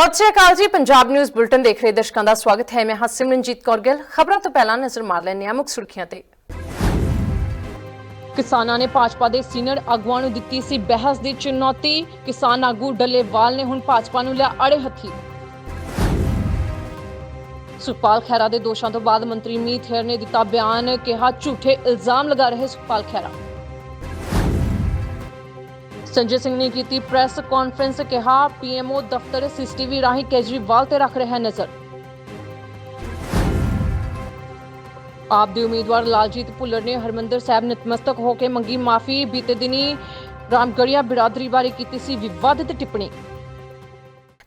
ਸਤਿ ਸ਼੍ਰੀ ਅਕਾਲ ਜੀ, Punjab news bulletin ਦੇਖ ਰਹੇ ਦਰਸ਼ਕਾਂ ਦਾ ਸਵਾਗਤ ਹੈ। ਮੈਂ ਹਾਂ ਸਿਮਰਨਜੀਤ ਕੌਰ ਗਿੱਲ। ਖਬਰਾਂ ਤੋਂ ਪਹਿਲਾਂ ਨਜ਼ਰ ਮਾਰ ਲੈਂਦੇ ਹਾਂ ਮੁੱਖ ਸੁਰਖੀਆਂ ਤੇ। ਕਿਸਾਨਾਂ ਨੇ ਭਾਜਪਾ ਦੇ ਸੀਨੀਅਰ ਆਗੂਆਂ ਨੂੰ ਦਿੱਤੀ ਸੀ ਬਹਿਸ ਦੀ ਚੁਣੌਤੀ। ਕਿਸਾਨ ਆਗੂ ਡੱਲੇਵਾਲ ਨੇ ਹੁਣ ਭਾਜਪਾ ਨੂੰ ਲਿਆ ਅੜੇ ਹੱਥੀ। ਸੁਖਪਾਲ ਖਹਿਰਾ ਦੇ ਦੋਸ਼ਾਂ ਤੋਂ ਬਾਅਦ ਮੰਤਰੀ ਮੀਤ ਹੇਰ ਨੇ ਦਿੱਤਾ ਬਿਆਨ, ਕਿਹਾ ਝੂਠੇ ਇਲਜ਼ਾਮ ਲਗਾ ਰਹੇ ਸੁਖਪਾਲ ਖਹਿਰਾ। ਸੰਜੇ ਸਿੰਘ ਨੇ ਕੀਤੀ ਪ੍ਰੈਸ ਕਾਨਫਰੰਸ, ਕਿਹਾ ਪੀਐਮਓ ਦਫ਼ਤਰ ਸੀਸੀਟੀਵੀ ਰਾਹੀਂ ਕੇਜਰੀਵਾਲ ਤੇ ਰੱਖ ਰਿਹਾ ਨਜ਼ਰ। ਆਪ ਦੇ ਉਮੀਦਵਾਰ ਲਾਲਜੀਤ ਭੁੱਲਰ ਨੇ ਹਰਮੰਦਰ ਸਾਹਿਬ ਨਤਮਸਤਕ ਹੋ ਕੇ ਮੰਗੀ ਮਾਫੀ। ਬੀਤੇ ਦਿਨੀ ਰਾਮਗੜੀਆ ਬਿਰਾਦਰੀ ਬਾਰੇ ਕੀਤੀ ਸੀ ਵਿਵਾਦਿਤ ਟਿੱਪਣੀ।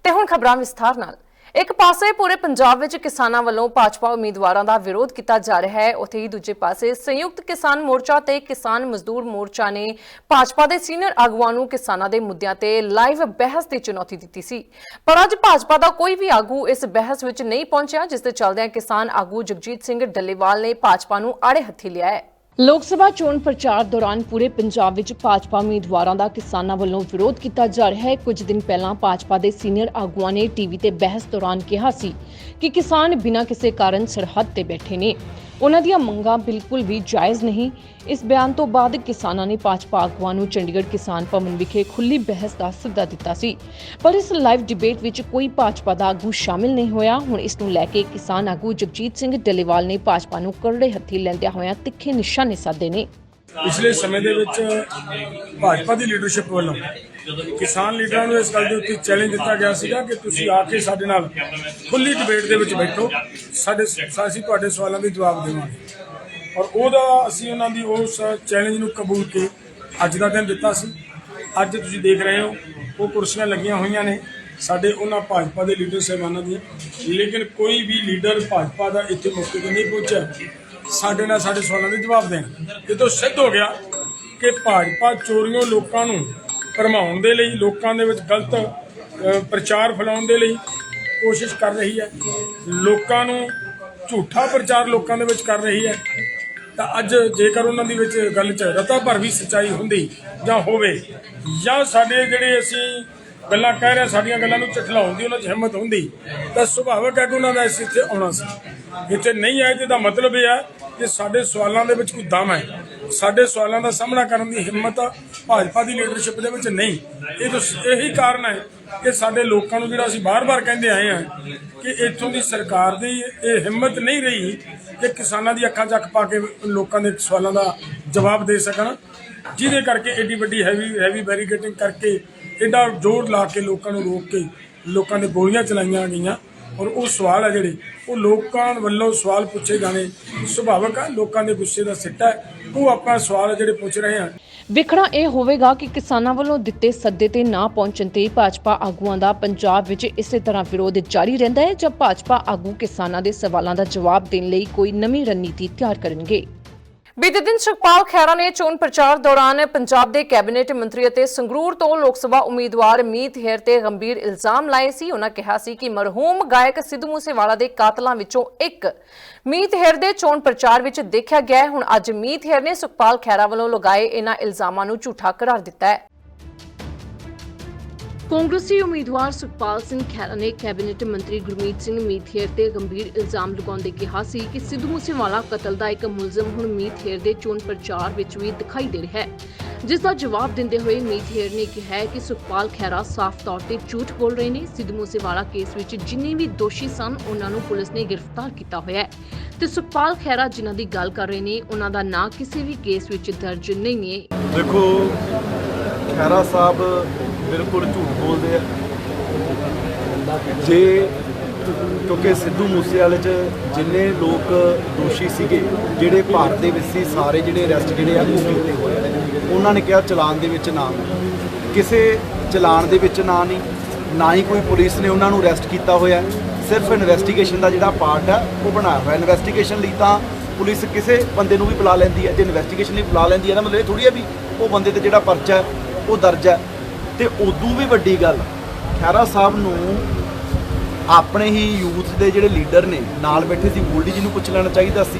ਤੇ ਹੁਣ ਖਬਰਾਂ ਵਿਸਥਾਰ ਨਾਲ। ਇੱਕ ਪਾਸੇ ਪੂਰੇ ਪੰਜਾਬ ਵਿੱਚ ਕਿਸਾਨਾਂ ਵੱਲੋਂ ਭਾਜਪਾ ਉਮੀਦਵਾਰਾਂ ਦਾ ਵਿਰੋਧ ਕੀਤਾ ਜਾ ਰਿਹਾ ਹੈ, ਉੱਥੇ ਹੀ ਦੂਜੇ ਪਾਸੇ ਸੰਯੁਕਤ ਕਿਸਾਨ ਮੋਰਚਾ ਤੇ ਕਿਸਾਨ ਮਜ਼ਦੂਰ ਮੋਰਚਾ ਨੇ ਭਾਜਪਾ ਦੇ ਸੀਨੀਅਰ ਆਗੂਆਂ ਨੂੰ ਕਿਸਾਨਾਂ ਦੇ ਮੁੱਦਿਆਂ ਤੇ ਲਾਈਵ ਬਹਿਸ ਦੀ ਚੁਣੌਤੀ ਦਿੱਤੀ ਸੀ। ਪਰ ਅੱਜ ਭਾਜਪਾ ਦਾ ਕੋਈ ਵੀ ਆਗੂ ਇਸ ਬਹਿਸ ਵਿੱਚ ਨਹੀਂ ਪਹੁੰਚਿਆ, ਜਿਸ ਦੇ ਚੱਲਦਿਆਂ ਕਿਸਾਨ ਆਗੂ ਜਗਜੀਤ ਸਿੰਘ ਡੱਲੇਵਾਲ ਨੇ ਭਾਜਪਾ ਨੂੰ ਆੜੇ ਹੱਥੀ ਲਿਆ ਹੈ। ਲੋਕ ਸਭਾ ਚੋਣ ਪ੍ਰਚਾਰ ਦੌਰਾਨ ਪੂਰੇ ਪੰਜਾਬ ਵਿੱਚ ਭਾਜਪਾ ਉਮੀਦਵਾਰਾਂ ਦਾ ਕਿਸਾਨਾਂ ਵੱਲੋਂ ਵਿਰੋਧ ਕੀਤਾ ਜਾ ਰਿਹਾ ਹੈ। ਕੁਝ ਦਿਨ ਪਹਿਲਾਂ ਭਾਜਪਾ ਦੇ ਸੀਨੀਅਰ ਆਗੂਆਂ ਨੇ ਟੀਵੀ ਤੇ ਬਹਿਸ ਦੌਰਾਨ ਕਿਹਾ ਸੀ ਕਿ ਕਿਸਾਨ ਬਿਨਾਂ ਕਿਸੇ ਕਾਰਨ ਸਰਹੱਦ ਤੇ ਬੈਠੇ ਨੇ। ਉਹਨਾਂ ਦੀਆਂ ਮੰਗਾਂ ਬਿਲਕੁਲ ਵੀ ਜਾਇਜ਼ ਨਹੀਂ। ਇਸ ਬਿਆਨ ਤੋਂ ਬਾਅਦ ਕਿਸਾਨਾਂ ਨੇ ਭਾਜਪਾ ਆਗੂਆਂ ਨੂੰ ਚੰਡੀਗੜ੍ਹ ਕਿਸਾਨ ਭਵਨ ਵਿਖੇ ਖੁੱਲੀ ਬਹਿਸ ਦਾ ਸੱਦਾ ਦਿੱਤਾ ਸੀ। ਪਰ ਇਸ ਲਾਈਵ ਡਿਬੇਟ ਵਿੱਚ ਕੋਈ ਭਾਜਪਾ ਦਾ ਆਗੂ ਸ਼ਾਮਿਲ ਨਹੀਂ ਹੋਇਆ। ਹੁਣ ਇਸ ਨੂੰ ਲੈ ਕੇ ਕਿਸਾਨ ਆਗੂ ਜਗਜੀਤ ਸਿੰਘ ਡੱਲੇਵਾਲ ਨੇ ਭਾਜਪਾ ਨੂੰ ਕਰੜੇ ਹੱਥੀ ਲੈਂਦਿਆਂ ਹੋਇਆਂ ਤਿੱਖੇ ਨਿਸ਼ਾਨੇ ਸਾਧੇ ਨੇ। ਪਿਛਲੇ ਸਮੇਂ ਦੇ ਵਿੱਚ ਭਾਜਪਾ ਦੀ ਲੀਡਰਸ਼ਿਪ ਵੱਲੋਂ ਕਿਸਾਨ ਲੀਡਰਾਂ ਨੂੰ ਇਸ ਗੱਲ ਦੇ ਉੱਤੇ ਚੈਲੰਜ ਦਿੱਤਾ ਗਿਆ ਸੀਗਾ ਕਿ ਤੁਸੀਂ ਆ ਕੇ ਸਾਡੇ ਨਾਲ ਖੁੱਲੀ ਡਿਬੇਟ ਦੇ ਵਿੱਚ ਬੈਠੋ। ਸਾਡੇ ਅਸੀਂ ਤੁਹਾਡੇ ਸਵਾਲਾਂ ਦੇ ਜਵਾਬ ਦੇਵਾਂਗੇ। ਔਰ ਉਹਦਾ ਅਸੀਂ ਉਹਨਾਂ ਦੀ ਉਸ ਚੈਲੰਜ ਨੂੰ ਕਬੂਲ ਕੇ ਅੱਜ ਦਾ ਦਿਨ ਦਿੱਤਾ ਸੀ। ਅੱਜ ਤੁਸੀਂ ਦੇਖ ਰਹੇ ਹੋ, ਉਹ ਕੁਰਸੀਆਂ ਲੱਗੀਆਂ ਹੋਈਆਂ ਨੇ ਸਾਡੇ ਉਹਨਾਂ ਭਾਜਪਾ ਦੇ ਲੀਡਰ ਸਾਹਿਬਾਨਾਂ ਦੀਆਂ। ਲੇਕਿਨ ਕੋਈ ਵੀ ਲੀਡਰ ਭਾਜਪਾ ਦਾ ਇੱਥੇ ਮੌਕੇ ਤੇ ਨਹੀਂ ਪਹੁੰਚਿਆ। ਸਾਡੇ ਨਾਲ ਸਾਡੇ ਸਵਾਲਾਂ ਦੇ ਜਵਾਬ ਦੇਣ। ਇਹ ਤੋਂ ਸਿੱਧ ਹੋ ਗਿਆ ਕਿ ਭਾਜਪਾ ਚੋਰੀਆਂ ਲੋਕਾਂ ਨੂੰ ਭਰਮਾਉਣ ਦੇ ਲਈ, ਲੋਕਾਂ ਦੇ ਵਿੱਚ ਗਲਤ ਪ੍ਰਚਾਰ ਫੈਲਾਉਣ ਦੇ ਲਈ ਕੋਸ਼ਿਸ਼ ਕਰ ਰਹੀ ਹੈ। ਲੋਕਾਂ ਨੂੰ ਝੂਠਾ ਪ੍ਰਚਾਰ ਲੋਕਾਂ ਦੇ ਵਿੱਚ ਕਰ ਰਹੀ ਹੈ। ਤਾਂ ਅੱਜ ਜੇਕਰ ਉਹਨਾਂ ਦੀ ਵਿੱਚ ਗੱਲ 'ਚ ਰਤਾ ਭਰ ਵੀ ਸੱਚਾਈ ਹੁੰਦੀ ਜਾਂ ਹੋਵੇ, ਜਾਂ ਸਾਡੇ ਜਿਹੜੇ ਅਸੀਂ ਗੱਲਾਂ ਕਹਿ ਰਿਹਾ, ਸਾਡੀਆਂ ਗੱਲਾਂ ਨੂੰ ਝਠਲਾਉਣ ਦੀ ਉਹਨਾਂ 'ਚ ਹਿੰਮਤ ਹੁੰਦੀ। ਤਾਂ ਸੁਭਾਵਿਕ ਹੈ ਕਿ ਉਹਨਾਂ ਦਾ ਇਸ ਇੱਥੇ ਆਉਣਾ ਸੀ। ਇੱਥੇ ਨਹੀਂ ਆਏ, ਜਿਹਦਾ ਮਤਲਬ ਇਹ ਹੈ ਕਿ ਸਾਡੇ ਸਵਾਲਾਂ ਦੇ ਵਿੱਚ ਕੋਈ ਦਮ ਹੈ। ਸਾਡੇ ਸਵਾਲਾਂ ਦਾ ਸਾਹਮਣਾ ਕਰਨ ਦੀ ਹਿੰਮਤ ਭਾਜਪਾ ਦੀ ਲੀਡਰਸ਼ਿਪ ਦੇ ਵਿੱਚ ਨਹੀਂ। ਇਹ ਤਾਂ ਇਹੀ ਕਾਰਨ ਹੈ ਕਿ ਸਾਡੇ ਲੋਕਾਂ ਨੂੰ ਜਿਹੜਾ ਅਸੀਂ ਬਾਰ-ਬਾਰ ਕਹਿੰਦੇ ਆਏ ਹਾਂ ਕਿ ਇੱਥੋਂ ਦੀ ਸਰਕਾਰ ਦੀ ਇਹ ਹਿੰਮਤ ਨਹੀਂ ਰਹੀ ਕਿ ਕਿਸਾਨਾਂ ਦੀ ਅੱਖਾਂ 'ਚ ਅੱਖ ਪਾ ਕੇ ਲੋਕਾਂ ਦੇ ਸਵਾਲਾਂ ਦਾ ਜਵਾਬ ਦੇ ਸਕਣ। ਜਿਹਦੇ ਕਰਕੇ ਏਡੀ ਵੱਡੀ ਹੈਵੀ ਹੈਵੀ ਬੈਰੀਕੇਟਿੰਗ ਕਰਕੇ ਐਡਾ ਜ਼ੋਰ ਲਾ ਕੇ ਲੋਕਾਂ ਨੂੰ ਰੋਕ ਕੇ ਲੋਕਾਂ ਦੇ ਗੋਲੀਆਂ ਚਲਾਈਆਂ ਗਈਆਂ। ਔਰ ਉਹ ਸਵਾਲ ਹੈ ਜਿਹੜੇ, ਉਹ ਲੋਕਾਂ ਵੱਲੋਂ ਸਵਾਲ ਪੁੱਛੇ ਜਾਣੇ ਸੁਭਾਵਕ ਹੈ ਲੋਕਾਂ ਦੇ ਗੁੱਸੇ ਦਾ ਸਿੱਟਾ ਹੈ। ਉਹ ਆਪਾਂ ਸਵਾਲ ਜਿਹੜੇ ਪੁੱਛ ਰਹੇ ਹਾਂ। ਵਿਖਣਾ ਇਹ ਹੋਵੇਗਾ ਕਿ ਕਿਸਾਨਾਂ ਵੱਲੋਂ ਦਿੱਤੇ ਸੱਦੇ ਤੇ ਨਾ ਪਹੁੰਚਣ ਤੇ ਭਾਜਪਾ ਆਗੂਆਂ ਦਾ ਪੰਜਾਬ ਵਿੱਚ ਇਸੇ ਤਰ੍ਹਾਂ ਵਿਰੋਧ ਜਾਰੀ ਰਹਿੰਦਾ ਹੈ ਜਦ ਭਾਜਪਾ ਆਗੂ ਕਿਸਾਨਾਂ ਦੇ ਸਵਾਲਾਂ ਦਾ ਜਵਾਬ ਦੇਣ ਲਈ ਕੋਈ ਨਵੀਂ ਰਣਨੀਤੀ ਤਿਆਰ ਕਰਨਗੇ। ਬੀਤੇ ਦਿਨ ਸੁਖਪਾਲ ਖਹਿਰਾ ਨੇ ਚੋਣ ਪ੍ਰਚਾਰ ਦੌਰਾਨ ਪੰਜਾਬ ਦੇ ਕੈਬਨਿਟ ਮੰਤਰੀ ਅਤੇ ਸੰਗਰੂਰ ਤੋਂ ਲੋਕ ਸਭਾ ਉਮੀਦਵਾਰ ਮੀਤ ਹੇਰ ਤੇ ਗੰਭੀਰ ਇਲਜ਼ਾਮ ਲਾਏ ਸੀ। ਉਹਨਾਂ ਕਿਹਾ ਸੀ ਕਿ ਮਰਹੂਮ ਗਾਇਕ ਸਿੱਧੂ ਮੂਸੇਵਾਲਾ ਦੇ ਕਾਤਲਾਂ ਵਿੱਚੋਂ ਇੱਕ। ਮੀਤ ਹੇਰ ਦੇ ਚੋਣ ਪ੍ਰਚਾਰ ਵਿੱਚ ਦੇਖਿਆ ਗਿਆ ਹੁਣ ਅੱਜ ਮੀਤ ਹੇਰ ਨੇ ਸੁਖਪਾਲ ਖਹਿਰਾ ਵੱਲੋਂ ਲਗਾਏ ਇਹਨਾਂ ਇਲਜ਼ਾਮਾਂ ਨੂੰ ਝੂਠਾ ਕਰਾਰ ਦਿੱਤਾ ਹੈ। ਕਾਂਗਰਸੀ ਉਮੀਦਵਾਰ ਸੁਖਪਾਲ ਸਿੰਘ ਖਹਿਰਾ ਨੇ ਕੈਬਨਿਟ ਮੰਤਰੀ ਗੁਰਮੀਤ ਸਿੰਘ ਮੀਥੇਰ ਤੇ ਗੰਭੀਰ ਇਲਜ਼ਾਮ ਲਗਾਉਂਦੇ ਕਿਹਾ ਸੀ ਕਿ ਸਿੱਧੂ ਮੂਸੇਵਾਲਾ ਕਤਲ ਦਾ ਇੱਕ ਮੁਲਜ਼ਮ ਹੁਣ ਮੀਥੇਰ ਦੇ ਚੋਣ ਪ੍ਰਚਾਰ ਵਿੱਚ ਵੀ ਦਿਖਾਈ ਦੇ ਰਿਹਾ ਹੈ। ਜਿਸ ਦਾ ਜਵਾਬ ਦਿੰਦੇ ਹੋਏ ਮੀਥੇਰ ਨੇ ਕਿਹਾ ਕਿ ਸੁਖਪਾਲ ਖਹਿਰਾ ਸਾਫ਼ ਤੌਰ ਤੇ ਝੂਠ ਬੋਲ ਰਹੇ ਨੇ। ਸਿੱਧੂ ਮੂਸੇਵਾਲਾ ਕੇਸ ਵਿੱਚ ਜਿੰਨੇ ਵੀ ਦੋਸ਼ੀ ਸਨ, ਉਹਨਾਂ ਨੂੰ ਪੁਲਿਸ ਨੇ ਗ੍ਰਿਫਤਾਰ ਕੀਤਾ ਹੋਇਆ ਹੈ। ਤੇ ਸੁਖਪਾਲ ਖਹਿਰਾ ਜਿਨ੍ਹਾਂ ਦੀ ਗੱਲ ਕਰ ਰਹੇ ਨੇ, ਉਹਨਾਂ ਦਾ ਨਾਂ ਕਿਸੇ ਵੀ ਕੇਸ ਵਿੱਚ ਦਰਜ ਨਹੀਂ ਹੈ। ਦੇਖੋ ਖੈਰਾ ਸਾਹਿਬ ਬਿਲਕੁਲ ਝੂਠ ਬੋਲਦੇ ਆ। ਜੇ ਕਿਉਂਕਿ ਸਿੱਧੂ ਮੂਸੇਵਾਲੇ 'ਚ ਜਿੰਨੇ ਲੋਕ ਦੋਸ਼ੀ ਸੀਗੇ, ਜਿਹੜੇ ਭਾਰਤ ਦੇ ਵਿੱਚ ਸੀ, ਸਾਰੇ ਜਿਹੜੇ ਅਰੈਸਟ ਜਿਹੜੇ ਆ, ਉਹ ਕੀਤੇ ਹੋਏ ਆ। ਉਹਨਾਂ ਨੇ ਕਿਹਾ ਚਲਾਨ ਦੇ ਵਿੱਚ ਨਾਮ ਕਿਸੇ ਚਲਾਨ ਦੇ ਵਿੱਚ ਨਾਂ ਨਹੀਂ, ਨਾ ਹੀ ਕੋਈ ਪੁਲਿਸ ਨੇ ਉਹਨਾਂ ਨੂੰ ਅਰੈਸਟ ਕੀਤਾ ਹੋਇਆ। ਸਿਰਫ ਇਨਵੈਸਟੀਗੇਸ਼ਨ ਦਾ ਜਿਹੜਾ ਪਾਰਟ ਹੈ ਉਹ ਬਣਾਇਆ ਹੋਇਆ। ਇਨਵੈਸਟੀਗੇਸ਼ਨ ਲਈ ਤਾਂ ਪੁਲਿਸ ਕਿਸੇ ਬੰਦੇ ਨੂੰ ਵੀ ਬੁਲਾ ਲੈਂਦੀ ਹੈ ਜੇ ਇਨਵੈਸਟੀਗੇਸ਼ਨ ਲਈ ਬੁਲਾ ਲੈਂਦੀ ਹੈ ਨਾ, ਮਤਲਬ ਇਹ ਥੋੜੀ ਹੈ ਵੀ ਉਹ ਬੰਦੇ ਤੇ ਜਿਹੜਾ ਪਰਚਾ ਉਹ ਦਰਜ ਹੈ। ਤੇ ਉਦੋਂ ਵੀ ਵੱਡੀ ਗੱਲ। ਖੈਰਾ ਸਾਹਿਬ ਨੂੰ ਆਪਣੇ ਹੀ ਯੂਥ ਦੇ ਜਿਹੜੇ ਲੀਡਰ ਨੇ, ਨਾਲ ਬੈਠੇ ਸੀ ਗੋਲਡੀ ਜੀ ਨੂੰ ਪੁੱਛ ਲੈਣਾ ਚਾਹੀਦਾ ਸੀ,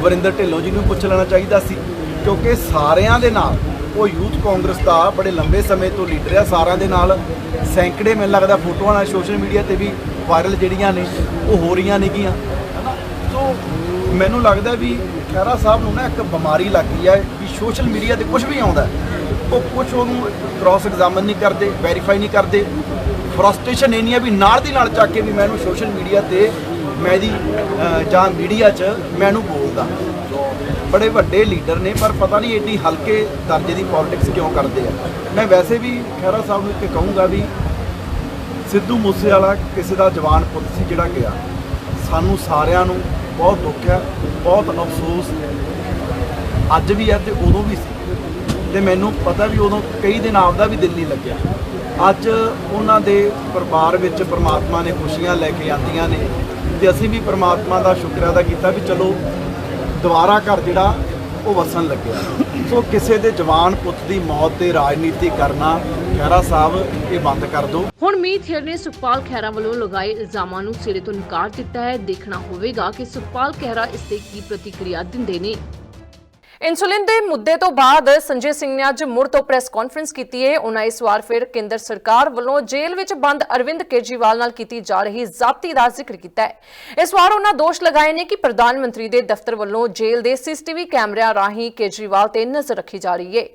ਵਰਿੰਦਰ ਢਿੱਲੋਂ ਜੀ ਨੂੰ ਪੁੱਛ ਲੈਣਾ ਚਾਹੀਦਾ ਸੀ, ਕਿਉਂਕਿ ਸਾਰਿਆਂ ਦੇ ਨਾਲ, ਉਹ ਯੂਥ ਕਾਂਗਰਸ ਦਾ ਬੜੇ ਲੰਬੇ ਸਮੇਂ ਤੋਂ ਲੀਡਰ ਆ ਸਾਰਿਆਂ ਦੇ ਨਾਲ। ਸੈਂਕੜੇ ਮੈਨੂੰ ਲੱਗਦਾ ਫੋਟੋਆਂ ਨਾਲ ਸੋਸ਼ਲ ਮੀਡੀਆ ਤੇ ਵੀ ਵਾਇਰਲ ਜਿਹੜੀਆਂ ਨੇ, ਉਹ ਹੋ ਰਹੀਆਂ ਨੇਗੀਆਂ। ਹਨਾ? ਸੋ ਮੈਨੂੰ ਲੱਗਦਾ ਵੀ ਖਹਿਰਾ ਸਾਹਿਬ ਨੂੰ ਨਾ ਇੱਕ ਬਿਮਾਰੀ ਲੱਗ ਗਈ ਹੈ ਵੀ ਸੋਸ਼ਲ ਮੀਡੀਆ ਤੇ ਕੁਝ ਵੀ ਆਉਂਦਾ। ਉਹ ਕੁਝ ਉਹਨੂੰ ਕ੍ਰਾਸ ਐਗਜ਼ਾਮਨ ਨਹੀਂ ਕਰਦੇ ਵੈਰੀਫਾਈ ਨਹੀਂ ਕਰਦੇ। ਫਰਸਟ੍ਰੇਸ਼ਨ ਇੰਨੀ ਹੈ ਵੀ ਨਾਲ ਦੀ ਨਾਲ ਚੱਕ ਕੇ ਵੀ ਮੈਨੂੰ ਸੋਸ਼ਲ ਮੀਡੀਆ ਤੇ ਮੈਂ ਦੀ ਜਾਂ ਮੀਡੀਆ 'ਚ ਮੈਨੂੰ ਬੋਲਦਾ। ਬੜੇ ਵੱਡੇ ਲੀਡਰ ਨੇ, ਪਰ ਪਤਾ ਨਹੀਂ ਏਡੀ ਹਲਕੇ ਦਰਜੇ ਦੀ ਪੋਲਿਟਿਕਸ ਕਿਉਂ ਕਰਦੇ ਆ। ਮੈਂ ਵੈਸੇ ਵੀ ਖਹਿਰਾ ਸਾਹਿਬ ਨੂੰ ਇੱਕ ਕਹੂੰਗਾ ਵੀ ਸਿੱਧੂ ਮੂਸੇਵਾਲਾ ਕਿਸੇ ਦਾ ਜਵਾਨ ਪੁੱਤ ਸੀ ਜਿਹੜਾ ਗਿਆ। ਸਾਨੂੰ ਸਾਰਿਆਂ ਨੂੰ ਬਹੁਤ ਦੁੱਖ ਹੈ ਬਹੁਤ ਅਫਸੋਸ। ਅੱਜ ਵੀ ਹੈ ਤੇ ਉਦੋਂ ਵੀ ਤੇ ਮੈਨੂੰ ਪਤਾ ਵੀ ਉਦੋਂ ਕਈ ਦਿਨ ਆਪਦਾ ਵੀ ਦਿਲ ਨਹੀਂ ਲੱਗਿਆ। ਅੱਜ ਉਹਨਾਂ ਦੇ ਪਰਿਵਾਰ ਵਿੱਚ ਪ੍ਰਮਾਤਮਾ ਨੇ ਖੁਸ਼ੀਆਂ ਲੈ ਕੇ ਆਂਦੀਆਂ ਨੇ ਤੇ ਅਸੀਂ ਵੀ ਪ੍ਰਮਾਤਮਾ ਦਾ ਸ਼ੁਕਰ ਅਦਾ ਕੀਤਾ ਵੀ ਚਲੋ ਦੁਬਾਰਾ ਘਰ ਜਿਹੜਾ ਉਹ ਵਸਣ ਲੱਗਿਆ। ਸੋ ਕਿਸੇ ਦੇ ਜਵਾਨ ਪੁੱਤ ਦੀ ਮੌਤ ਤੇ ਰਾਜਨੀਤੀ ਕਰਨਾ ਖਹਿਰਾ ਸਾਹਿਬ, ਇਹ ਬੰਦ ਕਰ ਦਿਓ। ਹੁਣ ਮੀਤ ਖੇਰ ਨੇ ਸੁਖਪਾਲ ਖਹਿਰਾ ਵੱਲੋਂ ਲਗਾਏ ਇਲਜ਼ਾਮਾਂ ਨੂੰ ਸਿਰੇ ਤੋਂ ਨਕਾਰ ਦਿੱਤਾ ਹੈ। ਦੇਖਣਾ ਹੋਵੇਗਾ ਕਿ ਸੁਖਪਾਲ ਖਹਿਰਾ ਇਸ ਤੇ ਕੀ ਪ੍ਰਤੀਕਿਰਿਆ ਦਿੰਦੇ ਨੇ। ਇਨਸੂਲਿਨ ਦੇ ਮੁੱਦੇ ਤੋਂ ਬਾਅਦ ਸੰਜੇ ਸਿੰਘ ਨੇ ਅੱਜ ਮੁੜ ਤੋਂ ਪ੍ਰੈਸ ਕਾਨਫਰੰਸ ਕੀਤੀ ਹੈ ਉਹਨਾਂ ਇਸ ਵਾਰ ਫਿਰ ਕੇਂਦਰ ਸਰਕਾਰ ਵੱਲੋਂ ਜੇਲ੍ਹ ਵਿੱਚ ਬੰਦ ਅਰਵਿੰਦ ਕੇਜਰੀਵਾਲ ਨਾਲ ਕੀਤੀ ਜਾ ਰਹੀ ਜ਼ਾਬਤੀ ਦਾ ਜ਼ਿਕਰ ਕੀਤਾ ਹੈ ਇਸ ਵਾਰ ਉਹਨਾਂ ਦੋਸ਼ ਲਗਾਏ ਨੇ ਕਿ ਪ੍ਰਧਾਨ ਮੰਤਰੀ ਦੇ ਦਫ਼ਤਰ ਵੱਲੋਂ ਜੇਲ੍ਹ ਦੇ ਸੀਸੀਟੀਵੀ ਕੈਮਰਿਆਂ ਰਾਹੀਂ ਕੇਜਰੀਵਾਲ ਤੇ ਨਜ਼ਰ ਰੱਖੀ ਜਾ ਰਹੀ ਹੈ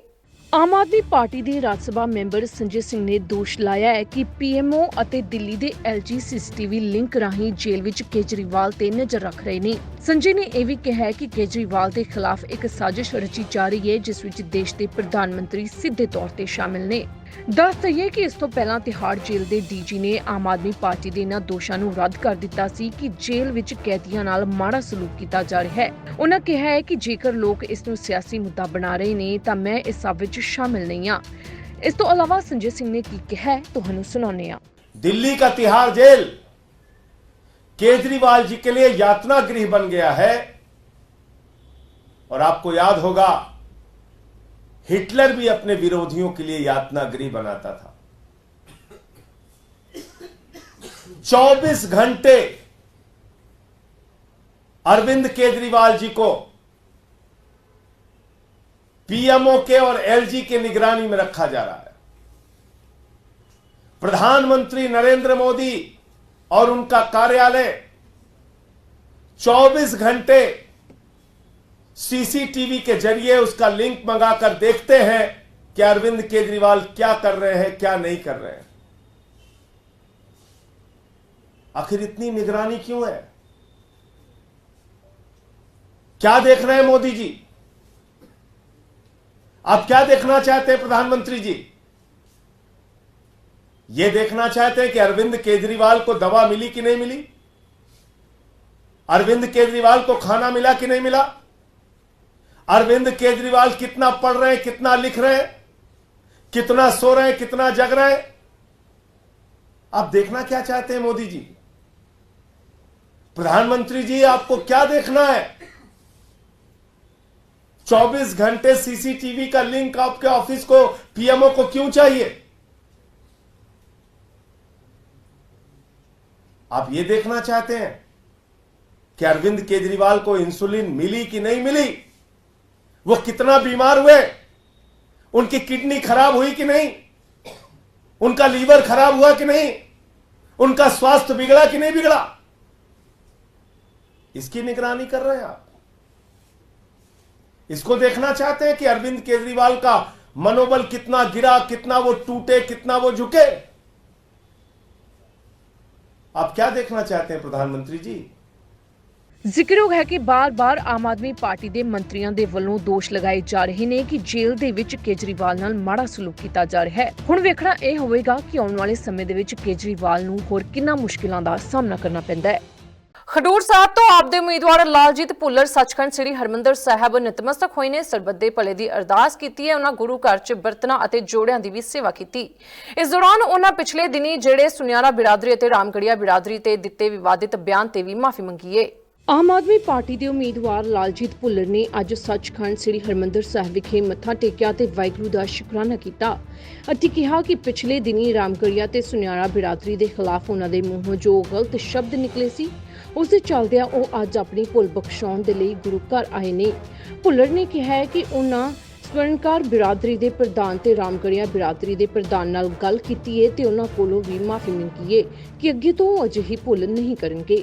ਆਮ ਆਦਮੀ ਪਾਰਟੀ ਦੇ ਰਾਜ ਸਭਾ ਮੈਂਬਰ ਸੰਜੇ ਸਿੰਘ ਨੇ ਦੋਸ਼ ਲਾਇਆ ਹੈ ਕਿ ਪੀਐਮਓ ਅਤੇ ਦਿੱਲੀ ਦੇ ਐਲਜੀ ਸੀਸੀਟੀਵੀ ਲਿੰਕ ਰਾਹੀਂ ਜੇਲ੍ਹ ਵਿੱਚ ਕੇਜਰੀਵਾਲ ਤੇ ਨਜ਼ਰ ਰੱਖ ਰਹੇ ਨੇ। ਸੰਜੇ ਨੇ ਇਹ ਵੀ ਕਿਹਾ ਹੈ ਕਿ ਕੇਜਰੀਵਾਲ ਦੇ ਖਿਲਾਫ ਇੱਕ ਸਾਜ਼ਿਸ਼ ਰਚੀ ਜਾ ਰਹੀ ਹੈ, ਜਿਸ ਵਿੱਚ ਦੇਸ਼ ਦੇ ਪ੍ਰਧਾਨ ਮੰਤਰੀ ਸਿੱਧੇ ਤੌਰ ਤੇ ਸ਼ਾਮਿਲ ਨੇ। ਦੱਸ ਦਈਏ ਕਿ ਇਸ ਤੋਂ ਪਹਿਲਾਂ ਤਿਹਾੜ ਜੇਲ੍ਹ ਦੇ ਡੀਜੀ ਨੇ ਆਮ ਆਦਮੀ ਪਾਰਟੀ ਦੇ ਇਹਨਾਂ ਦੋਸ਼ਾਂ ਨੂੰ ਰੱਦ ਕਰ ਦਿੱਤਾ ਸੀ ਕਿ ਜੇਲ੍ਹ ਵਿੱਚ ਕੈਦੀਆਂ ਨਾਲ ਮਾੜਾ ਸਲੂਕ ਕੀਤਾ ਜਾ ਰਿਹਾ ਹੈ। ਉਹਨਾਂ ਕਿਹਾ ਹੈ ਕਿ ਜੇਕਰ ਲੋਕ ਇਸ ਨੂੰ ਸਿਆਸੀ ਮੁੱਦਾ ਬਣਾ ਰਹੇ ਨੇ, ਤਾਂ ਮੈਂ ਇਸ ਸਭ ਵਿੱਚ ਸ਼ਾਮਿਲ ਨਹੀਂ ਹਾਂ ਇਸ ਤੋਂ ਇਲਾਵਾ ਸੰਜੇ ਸਿੰਘ ਨੇ ਕੀ ਕਿਹਾ ਹੈ ਤੁਹਾਨੂੰ ਸੁਣਾਉਂਦੇ ਹਾਂ दिल्ली का तिहाड़ जेल केजरीवाल जी के लिए यातना गृह बन गया है और आपको याद होगा हिटलर भी अपने विरोधियों के लिए यातना गृह बनाता था 24 घंटे अरविंद केजरीवाल जी को पीएमओ के और एलजी के निगरानी में रखा जा रहा है। प्रधानमंत्री नरेंद्र मोदी और उनका कार्यालय 24 घंटे सीसीटीवी के ज़रिए उसका लिंक मंगाकर देखते हैं कि अरविंद केजरीवाल क्या कर रहे हैं, क्या नहीं कर रहे हैं। आखिर इतनी निगरानी क्यों है? क्या देख रहे हैं मोदी जी? आप क्या देखना चाहते हैं, प्रधानमंत्री जी? ये देखना चाहते हैं कि अरविंद केजरीवाल को दवा मिली कि नहीं मिली? अरविंद केजरीवाल को खाना मिला कि नहीं मिला? अरविंद केजरीवाल कितना पढ़ रहे हैं, कितना लिख रहे हैं, कितना सो रहे हैं, कितना जग रहे हैं? आप देखना क्या चाहते हैं, मोदी जी? प्रधानमंत्री जी, आपको क्या देखना है? 24 घंटे सीसीटीवी का लिंक आपके ऑफ़िस को, पीएमओ को क्यों चाहिए? आप ये देखना चाहते हैं कि अरविंद केजरीवाल को इंसुलिन मिली कि नहीं मिली? वो कितना बीमार हुए? उनकी किडनी खराब हुई कि नहीं? उनका लीवर खराब हुआ कि नहीं? उनका स्वास्थ्य बिगड़ा कि नहीं बिगड़ा? इसकी निगरानी कर रहे हैं आप। इसको देखना चाहते हैं कि अरविंद केजरीवाल का मनोबल कितना गिरा कितना वो टूटे कितना वो झुके आप क्या देखना चाहते हैं प्रधानमंत्री जी ਜ਼ਿਕਰਯੋਗ ਹੈ ਕਿ ਬਾਰ-ਬਾਰ ਆਮ ਆਦਮੀ ਪਾਰਟੀ ਦੇ ਮੰਤਰੀਆਂ ਦੇ ਵੱਲੋਂ ਦੋਸ਼ ਲਗਾਏ ਜਾ ਰਹੇ ਨੇ ਕਿ ਜੇਲ੍ਹ ਦੇ ਵਿੱਚ ਕੇਜਰੀਵਾਲ ਨਾਲ ਮਾੜਾ ਸਲੂਕ ਕੀਤਾ ਜਾ ਰਿਹਾ ਹੈ ਹੁਣ ਵੇਖਣਾ ਇਹ ਹੋਵੇਗਾ ਕਿ ਆਉਣ ਵਾਲੇ ਸਮੇਂ ਦੇ ਵਿੱਚ ਕੇਜਰੀਵਾਲ ਨੂੰ ਹੋਰ ਕਿੰਨਾ ਮੁਸ਼ਕਿਲਾਂ ਦਾ ਸਾਹਮਣਾ ਕਰਨਾ ਪੈਂਦਾ ਹੈ ਖਡੂਰ ਸਾਹਿਬ ਤੋਂ ਆਪ ਦੇ ਉਮੀਦਵਾਰ ਲਾਲਜੀਤ ਭੁੱਲਰ ਸੱਚਖੰਡ ਸ੍ਰੀ ਹਰਮੰਦਰ ਸਾਹਿਬ ਨਤਮਸਤਕ ਹੋਏ ਨੇ। ਸਰਬੱਤ ਦੇ ਭਲੇ ਦੀ ਅਰਦਾਸ ਕੀਤੀ ਹੈ। ਉਹਨਾਂ ਗੁਰੂ ਘਰ 'ਚ ਬਰਤਨਾਂ ਅਤੇ ਜੋੜਿਆਂ ਦੀ ਵੀ ਸੇਵਾ ਕੀਤੀ। ਇਸ ਦੌਰਾਨ ਉਹਨਾਂ ਪਿਛਲੇ ਦਿਨੀ ਜਿਹੜੇ ਸੁਨਿਆਰਾ ਬਿਰਾਦਰੀ ਅਤੇ ਰਾਮਗੜੀਆ ਬਿਰਾਦਰੀ ਤੇ ਦਿੱਤੇ ਵਿਵਾਦਿਤ ਬਿਆਨ ਤੇ ਵੀ ਮਾਫੀ ਮੰਗੀ ਹੈ ਆਮ ਆਦਮੀ ਪਾਰਟੀ ਦੇ ਉਮੀਦਵਾਰ ਲਾਲਜੀਤ ਭੁੱਲਰ ਨੇ ਅੱਜ ਸੱਚਖੰਡ ਸ੍ਰੀ ਹਰਮੰਦਰ ਸਾਹਿਬ ਵਿਖੇ ਮੱਥਾ ਟੇਕਿਆ ਤੇ ਵਾਹਿਗੁਰੂ ਦਾ ਸ਼ੁਕਰਾਨਾ ਕੀਤਾ। ਅਤੇ ਕਿਹਾ ਕਿ ਪਿਛਲੇ ਦਿਨੀ ਰਾਮਗੜੀਆ ਤੇ ਸੁਨਿਆਰਾ ਬਿਰਾਦਰੀ ਦੇ ਖਿਲਾਫ ਉਹਨਾਂ ਦੇ ਮੂੰਹੋਂ ਜੋ ਗਲਤ ਸ਼ਬਦ ਨਿਕਲੇ ਸੀ, ਉਸ ਦੇ ਚੱਲਦਿਆਂ ਉਹ ਅੱਜ ਆਪਣੀ ਭੁੱਲ ਬਖਸ਼ਾਉਣ ਦੇ ਲਈ ਗੁਰੂ ਘਰ ਆਏ ਨੇ। ਭੁੱਲਰ ਨੇ ਕਿਹਾ ਹੈ ਕਿ ਉਹਨਾਂ ਸਵਰਨਕਾਰ ਬਿਰਾਦਰੀ ਦੇ ਪ੍ਰਧਾਨ ਤੇ ਰਾਮਗੜੀਆ ਬਿਰਾਦਰੀ ਦੇ ਪ੍ਰਧਾਨ ਨਾਲ ਗੱਲ ਕੀਤੀ ਹੈ ਤੇ ਉਹਨਾਂ ਕੋਲੋਂ ਵੀ ਮਾਫੀ ਮੰਗੀ ਹੈ ਕਿ ਅੱਗੇ ਤੋਂ ਉਹ ਅਜਿਹੀ ਭੁੱਲ ਨਹੀਂ ਕਰਨਗੇ।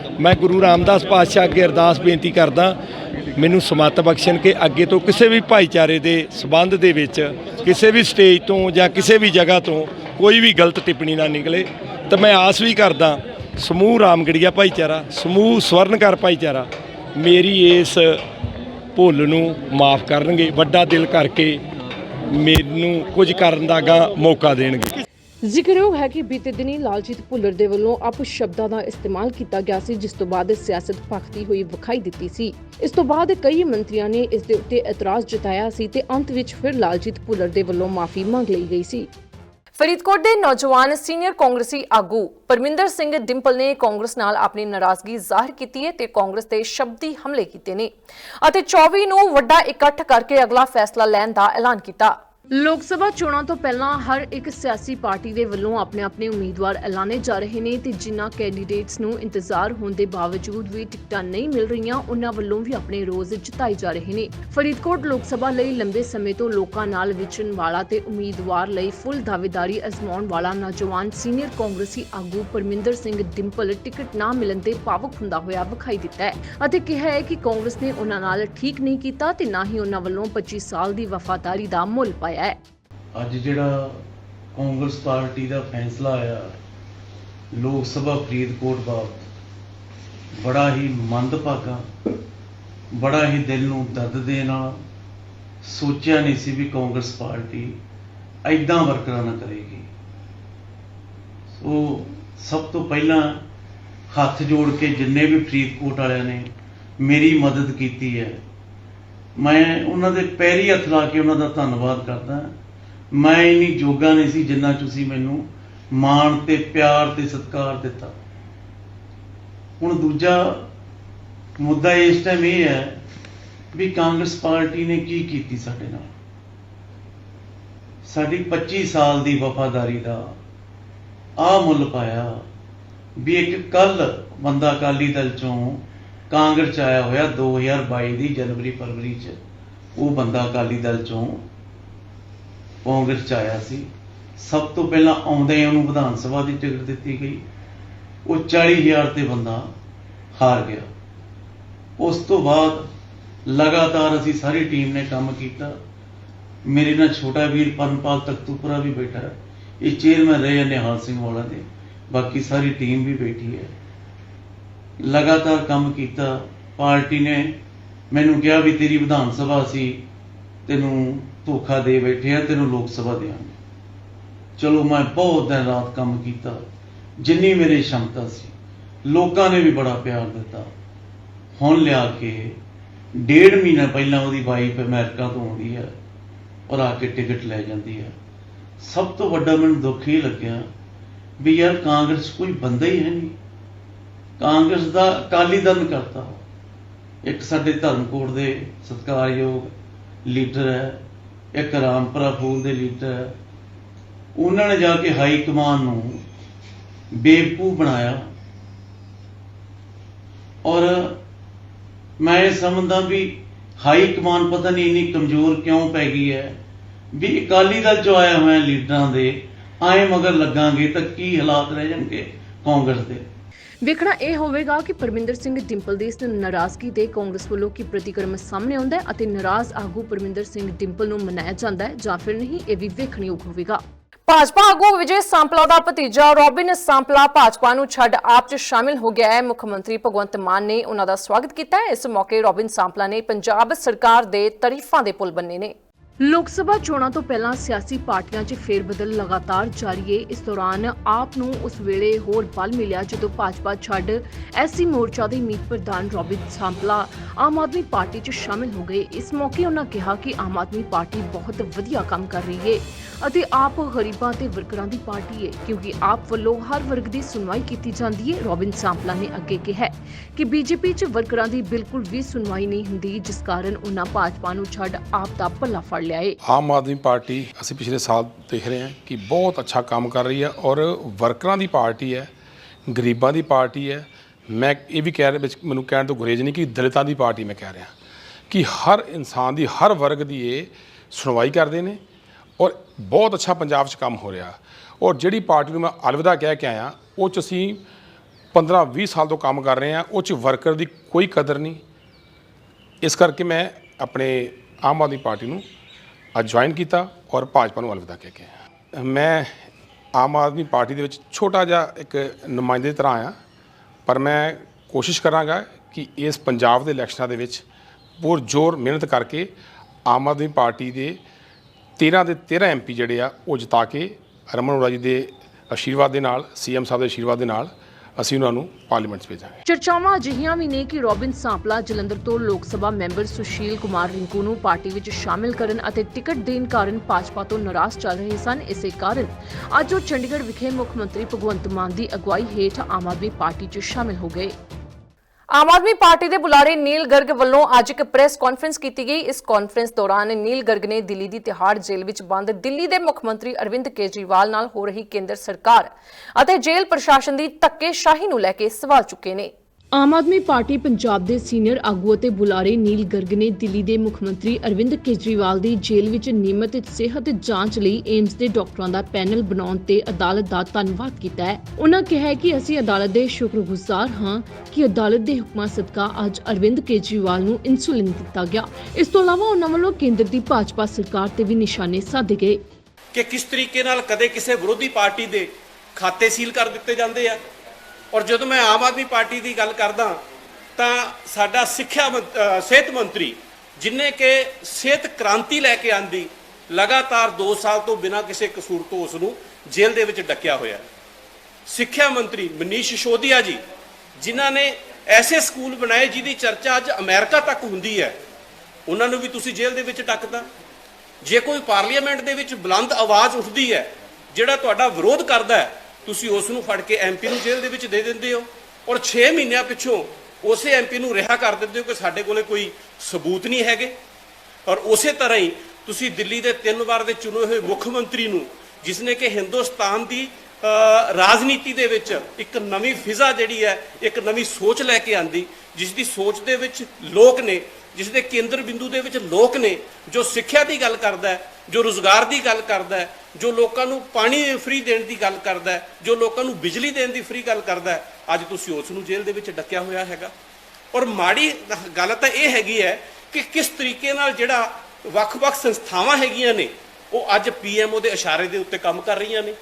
ਮੈਂ ਗੁਰੂ ਰਾਮਦਾਸ ਪਾਤਸ਼ਾਹ ਅੱਗੇ ਅਰਦਾਸ ਬੇਨਤੀ ਕਰਦਾ, ਮੈਨੂੰ ਸਮੱਤ ਬਖਸ਼ਣ ਕਿ ਅੱਗੇ ਤੋਂ ਕਿਸੇ ਵੀ ਭਾਈਚਾਰੇ ਦੇ ਸਬੰਧ ਦੇ ਵਿੱਚ, ਕਿਸੇ ਵੀ ਸਟੇਜ ਤੋਂ ਜਾਂ ਕਿਸੇ ਵੀ ਜਗ੍ਹਾ ਤੋਂ ਕੋਈ ਵੀ ਗਲਤ ਟਿੱਪਣੀ ਨਾ ਨਿਕਲੇ। ਤਾਂ ਮੈਂ ਆਸ ਵੀ ਕਰਦਾ, ਸਮੂਹ ਰਾਮਗੜੀਆ ਭਾਈਚਾਰਾ, ਸਮੂਹ ਸਵਰਨਕਾਰ ਭਾਈਚਾਰਾ, ਮੇਰੀ ਇਸ ਭੁੱਲ ਨੂੰ ਮਾਫ ਕਰਨਗੇ, ਵੱਡਾ ਦਿਲ ਕਰਕੇ ਮੈਨੂੰ ਕੁਝ ਕਰਨ ਦਾ ਗਾ ਮੌਕਾ ਦੇਣਗੇ। ਜ਼ਿਕਰਯੋਗ ਹੈ ਕਿ ਬੀਤੇ ਦਿਨੀ ਲਾਲਜੀਤ ਭੁੱਲਰ ਦੇ ਵੱਲੋਂ ਅਪ ਸ਼ਬਦਾਂ ਦਾ ਇਸਤੇਮਾਲ ਕੀਤਾ ਗਿਆ ਸੀ, ਜਿਸ ਤੋਂ ਬਾਅਦ ਸਿਆਸਤ ਭਖਦੀ ਹੋਈ ਵਿਖਾਈ ਦਿੱਤੀ ਸੀ। ਇਸ ਤੋਂ ਬਾਅਦ ਕਈ ਮੰਤਰੀਆਂ ਨੇ ਇਸ ਦੇ ਉੱਤੇ ਇਤਰਾਜ਼ ਜਤਾਇਆ ਸੀ ਤੇ ਅੰਤ ਵਿੱਚ ਫਿਰ ਲਾਲਜੀਤ ਭੁੱਲਰ ਦੇ ਵੱਲੋਂ ਮਾਫੀ ਮੰਗ ਲਈ ਗਈ ਸੀ। ਫਰੀਦਕੋਟ ਦੇ ਨੌਜਵਾਨ ਸੀਨੀਅਰ ਕਾਂਗਰਸੀ ਆਗੂ ਪਰਮਿੰਦਰ ਸਿੰਘ ਡਿੰਪਲ ਨੇ ਕਾਂਗਰਸ ਨਾਲ ਆਪਣੀ ਨਾਰਾਜ਼ਗੀ ਜ਼ਾਹਰ ਕੀਤੀ ਹੈ ਤੇ ਕਾਂਗਰਸ ਤੇ ਸ਼ਬਦੀ ਹਮਲੇ ਕੀਤੇ ਨੇ ਅਤੇ 24 ਨੂੰ ਵੱਡਾ ਇਕੱਠ ਕਰਕੇ ਅਗਲਾ ਫੈਸਲਾ ਲੈਣ ਦਾ ਐਲਾਨ ਕੀਤਾ। ਲੋਕ ਸਭਾ ਚੋਣਾਂ ਤੋਂ ਪਹਿਲਾਂ ਹਰ ਇੱਕ ਸਿਆਸੀ ਪਾਰਟੀ ਦੇ ਵੱਲੋਂ ਆਪਣੇ ਆਪਣੇ ਉਮੀਦਵਾਰ ਐਲਾਨੇ ਜਾ ਰਹੇ ਨੇ ਤੇ ਜਿਨ੍ਹਾਂ ਕੈਂਡੀਡੇਟਸ ਨੂੰ ਇੰਤਜ਼ਾਰ ਹੋਣ ਦੇ ਬਾਵਜੂਦ ਵੀ ਟਿਕਟਾਂ ਨਹੀਂ ਮਿਲ ਰਹੀਆਂ, ਉਹਨਾਂ ਵੱਲੋਂ ਵੀ ਆਪਣੇ ਰੋਜ਼ ਜਿਤਾਏ ਜਾ ਰਹੇ ਨੇ। ਫਰੀਦਕੋਟ ਲੋਕ ਸਭਾ ਲਈ ਲੰਬੇ ਸਮੇਂ ਤੋਂ ਲੋਕਾਂ ਨਾਲ ਵਿਚਰਨ ਵਾਲਾ ਤੇ ਉਮੀਦਵਾਰ ਲਈ ਫੁੱਲ ਦਾਅਵੇਦਾਰੀ ਅਜ਼ਮਾਉਣ ਵਾਲਾ ਨੌਜਵਾਨ ਸੀਨੀਅਰ ਕਾਂਗਰਸੀ ਆਗੂ ਪਰਮਿੰਦਰ ਸਿੰਘ ਡਿੰਪਲ ਟਿਕਟ ਨਾ ਮਿਲਣ ਤੇ ਭਾਵੁਕ ਹੁੰਦਾ ਹੋਇਆ ਵਿਖਾਈ ਦਿੱਤਾ ਹੈ ਅਤੇ ਕਿਹਾ ਹੈ ਕਿ ਕਾਂਗਰਸ ਨੇ ਉਹਨਾਂ ਨਾਲ ਠੀਕ ਨਹੀਂ ਕੀਤਾ ਤੇ ਨਾ ਹੀ ਉਹਨਾਂ ਵੱਲੋਂ 25 ਸਾਲ ਦੀ ਵਫਾਦਾਰੀ ਦਾ ਮੁੱਲ ਪਾਇਆ। ਹੈ। ਅੱਜ ਜਿਹੜਾ ਕਾਂਗਰਸ ਪਾਰਟੀ ਦਾ ਫੈਸਲਾ ਆਇਆ, ਲੋਕ ਸਭਾ ਫਰੀਦਕੋਟ ਬਾਬਤ, ਬੜਾ ਹੀ ਮੰਦਭਾਗਾ, ਬੜਾ ਹੀ ਦਿਲ ਨੂੰ ਦਰਦ ਦੇ ਨਾਲ ਸੋਚਿਆ ਨਹੀਂ ਸੀ ਵੀ ਕਾਂਗਰਸ ਪਾਰਟੀ ਐਦਾਂ ਵਰਕਰਾਂ ਕਰੇਗੀ। ਸੋ ਸਭ ਤੋਂ ਪਹਿਲਾਂ ਹੱਥ ਜੋੜ ਕੇ ਜਿੰਨੇ ਵੀ ਫਰੀਦਕੋਟ ਵਾਲਿਆਂ ਨੇ ਮੇਰੀ ਮਦਦ ਕੀਤੀ ਹੈ ਮੈਂ ਉਹਨਾਂ ਦੇ ਪੈਰੀ ਹੱਥ ਲਾ ਕੇ ਉਹਨਾਂ ਦਾ ਧੰਨਵਾਦ ਕਰਦਾ। ਮੈਂ ਇੰਨੀ ਜੋਗਾ ਨਹੀਂ ਸੀ ਜਿੰਨਾ ਤੁਸੀਂ ਮੈਨੂੰ ਮਾਣ ਤੇ ਪਿਆਰ ਤੇ ਸਤਿਕਾਰ ਦਿੱਤਾ। ਹੁਣ ਦੂਜਾ ਮੁੱਦਾ ਇਸ ਟਾਈਮ ਇਹ ਹੈ ਵੀ ਕਾਂਗਰਸ ਪਾਰਟੀ ਨੇ ਕੀ ਕੀਤੀ ਸਾਡੇ ਨਾਲ? ਸਾਡੀ 25 ਸਾਲ ਦੀ ਵਫਾਦਾਰੀ ਦਾ ਆ ਮੁੱਲ ਪਾਇਆ ਵੀ ਇੱਕ ਕੱਲ ਬੰਦਾ ਅਕਾਲੀ ਦਲ ਚੋਂ ਕਾਂਗਰਸ ਚ ਆਇਆ ਹੋਇਆ 2022 ਦੀ ਜਨਵਰੀ ਫਰਵਰੀ ਚ, ਉਹ ਬੰਦਾ ਅਕਾਲੀ ਦਲ ਚੋਂ ਕਾਂਗਰਸ ਚ ਆਇਆ ਸੀ। ਸਭ ਤੋਂ ਪਹਿਲਾਂ ਆਉਂਦੇ ਹੀ ਉਹਨੂੰ ਵਿਧਾਨ ਸਭਾ ਦੀ ਟਿਕਟ ਦਿੱਤੀ ਗਈ। ਉਹ 40000 ਤੇ ਬੰਦਾ ਹਾਰ ਗਿਆ। ਉਸ ਤੋਂ ਬਾਅਦ ਲਗਾਤਾਰ ਅਸੀਂ ਸਾਰੀ ਟੀਮ ਨੇ ਕੰਮ ਕੀਤਾ। ਮੇਰੇ ਨਾਲ ਛੋਟਾ ਵੀਰ ਪਰਮਪਾਲ ਤਖਤੂਪੁਰਾ ਵੀ ਬੈਠਾ। ਇਹ ਚੇਅਰਮੈਨ ਰਹੇ ਨਿਹਾਲ ਸਿੰਘ ਵਾਲਾ ਦੇ। ਬਾਕੀ ਸਾਰੀ ਟੀਮ ਵੀ ਬੈਠੀ ਹੈ। ਲਗਾਤਾਰ ਕੰਮ ਕੀਤਾ, ਪਾਰਟੀ ਨੇ ਮੈਨੂੰ ਕਿਹਾ ਵੀ ਤੇਰੀ ਵਿਧਾਨ ਸਭਾ ਸੀ, ਤੈਨੂੰ ਧੋਖਾ ਦੇ ਬੈਠੇ ਆ, ਤੈਨੂੰ ਲੋਕ ਸਭਾ ਦੇਵਾਂਗੇ। ਚਲੋ ਮੈਂ ਬਹੁਤ ਦਿਨ ਰਾਤ ਕੰਮ ਕੀਤਾ, ਜਿੰਨੀ ਮੇਰੀ ਸ਼ਮਤਾ ਸੀ, ਲੋਕਾਂ ਨੇ ਵੀ ਬੜਾ ਪਿਆਰ ਦਿੱਤਾ। ਹੁਣ ਲਿਆ ਕੇ ਡੇਢ ਮਹੀਨਾ ਪਹਿਲਾਂ ਉਹਦੀ ਵਾਈਫ ਅਮਰੀਕਾ ਤੋਂ ਆਉਂਦੀ ਹੈ ਔਰ ਆ ਕੇ ਟਿਕਟ ਲੈ ਜਾਂਦੀ ਹੈ ਸਭ ਤੋਂ ਵੱਡਾ ਮੈਨੂੰ ਦੁੱਖ ਇਹ ਲੱਗਿਆ ਵੀ ਯਾਰ ਕਾਂਗਰਸ ਕੋਈ ਬੰਦਾ ਹੀ ਹੈ ਨਹੀਂ। ਕਾਂਗਰਸ ਦਾ ਅਕਾਲੀ ਦਲ ਕਰਤਾ। ਇੱਕ ਸਾਡੇ ਧਰਮਕੋਟ ਦੇ ਸਤਿਕਾਰਯੋਗ ਲੀਡਰ ਹੈ, ਇੱਕ ਰਾਮਪੁਰਾ ਫੂਲ ਦੇ ਲੀਡਰ ਹੈ। ਉਹਨਾਂ ਨੇ ਜਾ ਕੇ ਹਾਈ ਕਮਾਨ ਨੂੰ ਬੇਵਕੂਫ ਬਣਾਇਆ। ਔਰ ਮੈਂ ਇਹ ਸਮਝਦਾ ਵੀ ਹਾਈ ਕਮਾਨ ਪਤਾ ਨਹੀਂ ਇੰਨੀ ਕਮਜ਼ੋਰ ਕਿਉਂ ਪੈ ਗਈ ਹੈ, ਵੀ ਅਕਾਲੀ ਦਲ ਚੋਂ ਆਇਆ ਹੋਇਆ ਲੀਡਰਾਂ ਦੇ ਆਏ ਮਗਰ ਲੱਗਾਂਗੇ ਤਾਂ ਕੀ ਹਾਲਾਤ ਰਹਿ ਜਾਣਗੇ ਕਾਂਗਰਸ ਦੇ। ਵੇਖਣਾ ਇਹ ਹੋਵੇਗਾ ਕਿ ਪਰਮਿੰਦਰ ਸਿੰਘ ਡਿੰਪਲ ਦੀ ਇਸ ਨਾਰਾਜ਼ਗੀ ਤੇ ਕਾਂਗਰਸ ਵੱਲੋਂ ਕੀ ਪ੍ਰਤੀਕਰਮ ਸਾਹਮਣੇ ਆਉਂਦਾ ਹੈ ਅਤੇ ਨਾਰਾਜ਼ ਆਗੂ ਪਰਮਿੰਦਰ ਸਿੰਘ ਡਿੰਪਲ ਨੂੰ ਮਨਾਇਆ ਜਾਂਦਾ ਹੈ ਜਾਂ ਫਿਰ ਨਹੀਂ, ਇਹ ਵੀ ਵੇਖਣਯੋਗ ਹੋਵੇਗਾ। ਭਾਜਪਾ ਆਗੂ ਵਿਜੇ ਸਾਂਪਲਾ ਦਾ ਭਤੀਜਾ ਰੋਬਿਨ ਸਾਂਪਲਾ ਭਾਜਪਾ ਨੂੰ ਛੱਡ ਆਪ 'ਚ ਸ਼ਾਮਿਲ ਹੋ ਗਿਆ ਹੈ। ਮੁੱਖ ਮੰਤਰੀ ਭਗਵੰਤ ਮਾਨ ਨੇ ਉਹਨਾਂ ਦਾ ਸਵਾਗਤ ਕੀਤਾ ਹੈ। ਇਸ ਮੌਕੇ ਰੋਬਿਨ ਸਾਂਪਲਾ ਨੇ ਪੰਜਾਬ ਸਰਕਾਰ ਦੇ ਤਾਰੀਫਾਂ ਦੇ ਪੁਲ ਬੰਨੇ ਨੇ। ਲੋਕ ਸਭਾ ਚੋਣਾਂ ਤੋਂ ਪਹਿਲਾਂ ਸਿਆਸੀ ਪਾਰਟੀਆਂ 'ਚ ਫੇਰਬਦਲ ਲਗਾਤਾਰ ਜਾਰੀ ਹੈ ਇਸ ਦੌਰਾਨ ਆਪ ਨੂੰ ਉਸ ਵੇਲੇ ਹੋਰ ਬਲ ਮਿਲਿਆ ਜਦੋਂ ਭਾਜਪਾ ਛੱਡ ਐਸਸੀ ਮੋਰਚਾ ਦੇ ਮੀਤ ਪ੍ਰਧਾਨ ਰੋਬਿਨ ਸਾਂਪਲਾ ਆਮ ਆਦਮੀ ਪਾਰਟੀ 'ਚ ਸ਼ਾਮਿਲ ਹੋ ਗਏ। ਇਸ ਮੌਕੇ ਉਹਨਾਂ ਕਿਹਾ ਕਿ ਆਮ ਆਦਮੀ ਪਾਰਟੀ ਬਹੁਤ ਵਧੀਆ ਕੰਮ ਕਰ ਰਹੀ ਹੈ ਅਤੇ ਆਪ ਗਰੀਬਾਂ ਤੇ ਵਰਕਰਾਂ ਦੀ ਪਾਰਟੀ ਹੈ ਕਿਉਂਕਿ ਆਪ ਵੱਲੋਂ ਹਰ ਵਰਗ ਦੀ ਸੁਣਵਾਈ ਕੀਤੀ ਜਾਂਦੀ ਹੈ ਰੋਬਿਨ ਸਾਂਪਲਾ ਨੇ ਅੱਗੇ ਕਿਹਾ ਕਿ ਬੀਜੇਪੀ 'ਚ ਵਰਕਰਾਂ ਦੀ ਬਿਲਕੁਲ ਵੀ ਸੁਣਵਾਈ ਨਹੀਂ ਹੁੰਦੀ, ਜਿਸ ਕਾਰਨ ਉਹਨਾਂ ਭਾਜਪਾ ਨੂੰ ਛੱਡ ਆਪ ਦਾ ਪੱਲਾ ਫੜ ਲਿਆ ਆਮ ਆਦਮੀ ਪਾਰਟੀ ਅਸੀਂ ਪਿਛਲੇ ਸਾਲ ਦੇਖ ਰਹੇ ਹਾਂ ਕਿ ਬਹੁਤ ਅੱਛਾ ਕੰਮ ਕਰ ਰਹੀ ਹੈ ਔਰ ਵਰਕਰਾਂ ਦੀ ਪਾਰਟੀ ਹੈ, ਗਰੀਬਾਂ ਦੀ ਪਾਰਟੀ ਹੈ। ਮੈਂ ਇਹ ਵੀ ਕਹਿ ਰਿਹਾ ਵਿੱਚ ਮੈਨੂੰ ਕਹਿਣ ਤੋਂ ਗੁਰੇਜ਼ ਨਹੀਂ ਕਿ ਦਲਿਤਾਂ ਦੀ ਪਾਰਟੀ ਮੈਂ ਕਹਿ ਰਿਹਾ। ਕਿ ਹਰ ਇਨਸਾਨ ਦੀ, ਹਰ ਵਰਗ ਦੀ ਇਹ ਸੁਣਵਾਈ ਕਰਦੇ ਨੇ ਔਰ ਬਹੁਤ ਅੱਛਾ ਪੰਜਾਬ 'ਚ ਕੰਮ ਹੋ ਰਿਹਾ। ਔਰ ਜਿਹੜੀ ਪਾਰਟੀ ਨੂੰ ਮੈਂ ਅਲਵਿਦਾ ਕਹਿ ਕੇ ਆਇਆ, ਉਹ 'ਚ ਅਸੀਂ 15 20 ਸਾਲ ਤੋਂ ਕੰਮ ਕਰ ਰਹੇ ਹਾਂ, ਉਹ 'ਚ ਵਰਕਰ ਦੀ ਕੋਈ ਕਦਰ ਨਹੀਂ। ਇਸ ਕਰਕੇ ਮੈਂ ਆਪਣੇ ਆਮ ਆਦਮੀ ਪਾਰਟੀ ਨੂੰ ਅੱਜ ਜੁਆਇਨ ਕੀਤਾ ਔਰ ਭਾਜਪਾ ਨੂੰ ਅਲਵਿਦਾ ਕਹਿ ਕੇ ਮੈਂ ਆਮ ਆਦਮੀ ਪਾਰਟੀ ਦੇ ਵਿੱਚ ਛੋਟਾ ਜਿਹਾ ਇੱਕ ਨੁਮਾਇੰਦੇ ਦੀ ਤਰ੍ਹਾਂ ਆਇਆ, ਪਰ ਮੈਂ ਕੋਸ਼ਿਸ਼ ਕਰਾਂਗਾ ਕਿ ਇਸ ਪੰਜਾਬ ਦੇ ਇਲੈਕਸ਼ਨਾਂ ਦੇ ਵਿੱਚ ਪੂਰ ਜ਼ੋਰ ਮਿਹਨਤ ਕਰਕੇ ਆਮ ਆਦਮੀ ਪਾਰਟੀ ਦੇ 13 ਦੇ 13 ਐਮਪੀ ਜਿਹੜੇ ਆ, ਉਹ ਜਿਤਾ ਕੇ ਰਮਨ ਅਰੋੜਾ ਜੀ ਦੇ ਆਸ਼ੀਰਵਾਦ ਦੇ ਨਾਲ ਸੀਐਮ ਸਾਹਿਬ ਦੇ ਆਸ਼ੀਰਵਾਦ ਦੇ ਨਾਲ ਅਸੀਂ ਉਹਨਾਂ ਨੂੰ ਪਾਰਲੀਮੈਂਟ ਭੇਜਾਂਗੇ। ਚਰਚਾਵਾਂ ਅਜਿਹੀਆਂ ਵੀ ਨੇ ਕਿ ਰੋਬਿਨ ਸਾਂਪਲਾ ਜਲੰਧਰ ਤੋਂ ਲੋਕ ਸਭਾ ਮੈਂਬਰ ਸੁਸ਼ੀਲ ਕੁਮਾਰ ਰਿੰਕੂ ਨੂੰ ਪਾਰਟੀ ਵਿੱਚ ਸ਼ਾਮਿਲ ਕਰਨ ਅਤੇ ਟਿਕਟ ਦੇਣ ਕਾਰਨ ਭਾਜਪਾ ਤੋਂ ਨਾਰਾਜ਼ ਚੱਲ ਰਹੇ ਸਨ, ਇਸੇ ਕਾਰਨ ਅੱਜ ਉਹ ਚੰਡੀਗੜ੍ਹ ਵਿਖੇ ਮੁੱਖ ਮੰਤਰੀ ਭਗਵੰਤ ਮਾਨ ਦੀ ਅਗਵਾਈ ਹੇਠ ਆਮ ਆਦਮੀ ਪਾਰਟੀ 'ਚ ਸ਼ਾਮਿਲ ਹੋ ਗਏ। ਆਮ ਆਦਮੀ ਪਾਰਟੀ ਦੇ ਬੁਲਾਰੇ ਨੀਲ ਗਰਗ ਵੱਲੋਂ ਅੱਜ ਇੱਕ ਪ੍ਰੈਸ ਕਾਨਫਰੰਸ ਕੀਤੀ ਗਈ। ਇਸ ਕਾਨਫਰੰਸ ਦੌਰਾਨ ਨੀਲ ਗਰਗ ਨੇ ਦਿੱਲੀ ਦੀ ਤਿਹਾੜ ਜੇਲ੍ਹ ਵਿੱਚ ਬੰਦ, ਦਿੱਲੀ ਦੇ ਮੁੱਖ ਮੰਤਰੀ ਅਰਵਿੰਦ ਕੇਜਰੀਵਾਲ ਨਾਲ ਹੋ ਰਹੀ ਕੇਂਦਰ ਸਰਕਾਰ ਅਤੇ ਜੇਲ੍ਹ ਪ੍ਰਸ਼ਾਸਨ ਦੀ ਧੱਕੇਸ਼ਾਹੀ ਨੂੰ ਲੈ ਕੇ ਸਵਾਲ ਚੁੱਕੇ ਨੇ। ਆਮ ਆਦਮੀ ਪਾਰਟੀ ਪੰਜਾਬ ਦੇ ਸੀਨੀਅਰ ਆਗੂ ਅਤੇ ਬੁਲਾਰੇ ਨੀਲ ਗਰਗ ਨੇ ਦਿੱਲੀ ਦੇ ਮੁੱਖ ਮੰਤਰੀ ਅਰਵਿੰਦ ਕੇਜਰੀਵਾਲ ਦੀ ਜੇਲ੍ਹ ਵਿੱਚ ਨਿਯਮਿਤ ਸਿਹਤ ਜਾਂਚ ਲਈ ਏਮਸ ਦੇ ਡਾਕਟਰਾਂ ਦਾ ਪੈਨਲ ਬਣਾਉਣ ਤੇ ਅਦਾਲਤ ਦਾ ਧੰਨਵਾਦ ਕੀਤਾ ਹੈ। ਉਹਨਾਂ ਕਿਹਾ ਕਿ ਅਸੀਂ ਅਦਾਲਤ ਦੇ ਸ਼ੁਕਰਗੁਜ਼ਾਰ ਹਾਂ ਕਿ ਅਦਾਲਤ ਦੇ ਹੁਕਮਾਂ ਸਦਕਾ ਅੱਜ ਅਰਵਿੰਦ ਕੇਜਰੀਵਾਲ ਨੂੰ ਇਨਸੂਲਿਨ ਦਿੱਤਾ ਗਿਆ। ਇਸ ਤੋਂ ਇਲਾਵਾ ਉਹਨਾਂ ਵੱਲੋਂ ਕੇਂਦਰ ਦੀ ਭਾਜਪਾ ਸਰਕਾਰ ਤੇ ਵੀ ਨਿਸ਼ਾਨੇ ਸਾਧੇ ਗਏ। ਕਿ ਕਿਸ ਤਰੀਕੇ ਨਾਲ ਕਦੇ ਕਿਸੇ ਵਿਰੋਧੀ ਪਾਰਟੀ ਦੇ ਖਾਤੇ ਸੀਲ ਕਰ ਦਿੱਤੇ ਜਾਂਦੇ ਆ? ਔਰ ਜਦੋਂ ਮੈਂ ਆਮ ਆਦਮੀ ਪਾਰਟੀ ਦੀ ਗੱਲ ਕਰਦਾ, ਤਾਂ ਸਾਡਾ ਸਿੱਖਿਆ ਮੰਤ- ਸਿਹਤ ਮੰਤਰੀ ਜਿਨੇ ਕਿ ਸਿਹਤ ਕ੍ਰਾਂਤੀ ਲੈ ਕੇ ਆਂਦੀ, ਲਗਾਤਾਰ 2 ਸਾਲ ਤੋਂ ਬਿਨਾਂ ਕਿਸੇ ਕਸੂਰ ਤੋਂ ਉਸ ਨੂੰ ਜੇਲ੍ਹ ਦੇ ਵਿੱਚ ਡੱਕਿਆ ਹੋਇਆ। ਸਿੱਖਿਆ ਮੰਤਰੀ ਮਨੀਸ਼ ਸੋਧੀਆ ਜੀ, ਜਿਨ੍ਹਾਂ ਨੇ ਐਸੇ ਸਕੂਲ ਬਣਾਏ ਜਿਹਦੀ ਚਰਚਾ ਅੱਜ ਅਮਰੀਕਾ ਤੱਕ ਹੁੰਦੀ ਹੈ, ਉਹਨਾਂ ਨੂੰ ਵੀ ਤੁਸੀਂ ਜੇਲ੍ਹ ਦੇ ਵਿੱਚ ਡੱਕਦਾ ਜੇ ਕੋਈ ਪਾਰਲੀਮੈਂਟ ਦੇ ਵਿੱਚ ਬੁਲੰਦ ਆਵਾਜ਼ ਉੱਠਦੀ ਹੈ, ਜਿਹੜਾ ਤੁਹਾਡਾ ਵਿਰੋਧ ਕਰਦਾ ਹੈ ਤੁਸੀਂ ਉਸ ਨੂੰ ਫੜ ਕੇ ਐਮਪੀ ਨੂੰ ਜੇਲ੍ਹ ਦੇ ਵਿੱਚ ਦੇ ਦਿੰਦੇ ਹੋ ਔਰ 6 ਮਹੀਨਿਆਂ ਪਿੱਛੋਂ ਉਸੇ ਐਮਪੀ ਨੂੰ ਰਿਹਾ ਕਰ ਦਿੰਦੇ ਹੋ ਕਿ ਸਾਡੇ ਕੋਲੇ ਕੋਈ ਸਬੂਤ ਨਹੀਂ ਹੈਗੇ। ਔਰ ਉਸੇ ਤਰ੍ਹਾਂ ਹੀ ਤੁਸੀਂ ਦਿੱਲੀ ਦੇ ਤਿੰਨ ਵਾਰ ਦੇ ਚੁਣੇ ਹੋਏ ਮੁੱਖ ਮੰਤਰੀ ਨੂੰ ਜਿਸ ਨੇ ਕਿ ਹਿੰਦੁਸਤਾਨ ਦੀ ਰਾਜਨੀਤੀ ਦੇ ਵਿੱਚ ਇੱਕ ਨਵੀਂ ਫਿਜ਼ਾ ਜਿਹੜੀ ਹੈ, ਇੱਕ ਨਵੀਂ ਸੋਚ ਲੈ ਕੇ ਆਂਦੀ ਜਿਸ ਦੀ ਸੋਚ ਦੇ ਵਿੱਚ ਲੋਕ ਨੇ ਜਿਸ ਦੇ ਕੇਂਦਰ ਬਿੰਦੂ ਦੇ ਵਿੱਚ ਲੋਕ ਨੇ, ਜੋ ਸਿੱਖਿਆ ਦੀ ਗੱਲ ਕਰਦਾ ਹੈ, ਜੋ ਰੋਜ਼ਗਾਰ ਦੀ ਗੱਲ ਕਰਦਾ ਹੈ, ਜੋ ਲੋਕਾਂ ਨੂੰ ਪਾਣੀ ਫ੍ਰੀ ਦੇਣ ਦੀ ਗੱਲ ਕਰਦਾ ਹੈ, ਜੋ ਲੋਕਾਂ ਨੂੰ ਬਿਜਲੀ ਦੇਣ ਦੀ ਫ੍ਰੀ ਗੱਲ ਕਰਦਾ ਹੈ, ਅੱਜ ਤੁਸੀਂ ਉਸ ਨੂੰ ਜੇਲ੍ਹ ਦੇ ਵਿੱਚ ਡੱਕਿਆ ਹੋਇਆ ਹੈਗਾ। ਔਰ ਮਾੜੀ ਗੱਲ ਤਾਂ ਇਹ ਹੈਗੀ ਹੈ ਕਿ ਕਿਸ ਤਰੀਕੇ ਨਾਲ ਜਿਹੜਾ ਵੱਖ-ਵੱਖ ਸੰਸਥਾਵਾਂ ਹੈਗੀਆਂ ਨੇ, ਉਹ ਅੱਜ ਪੀਐਮਓ ਦੇ ਇਸ਼ਾਰੇ ਦੇ ਉੱਤੇ ਕੰਮ ਕਰ ਰਹੀਆਂ ਨੇ।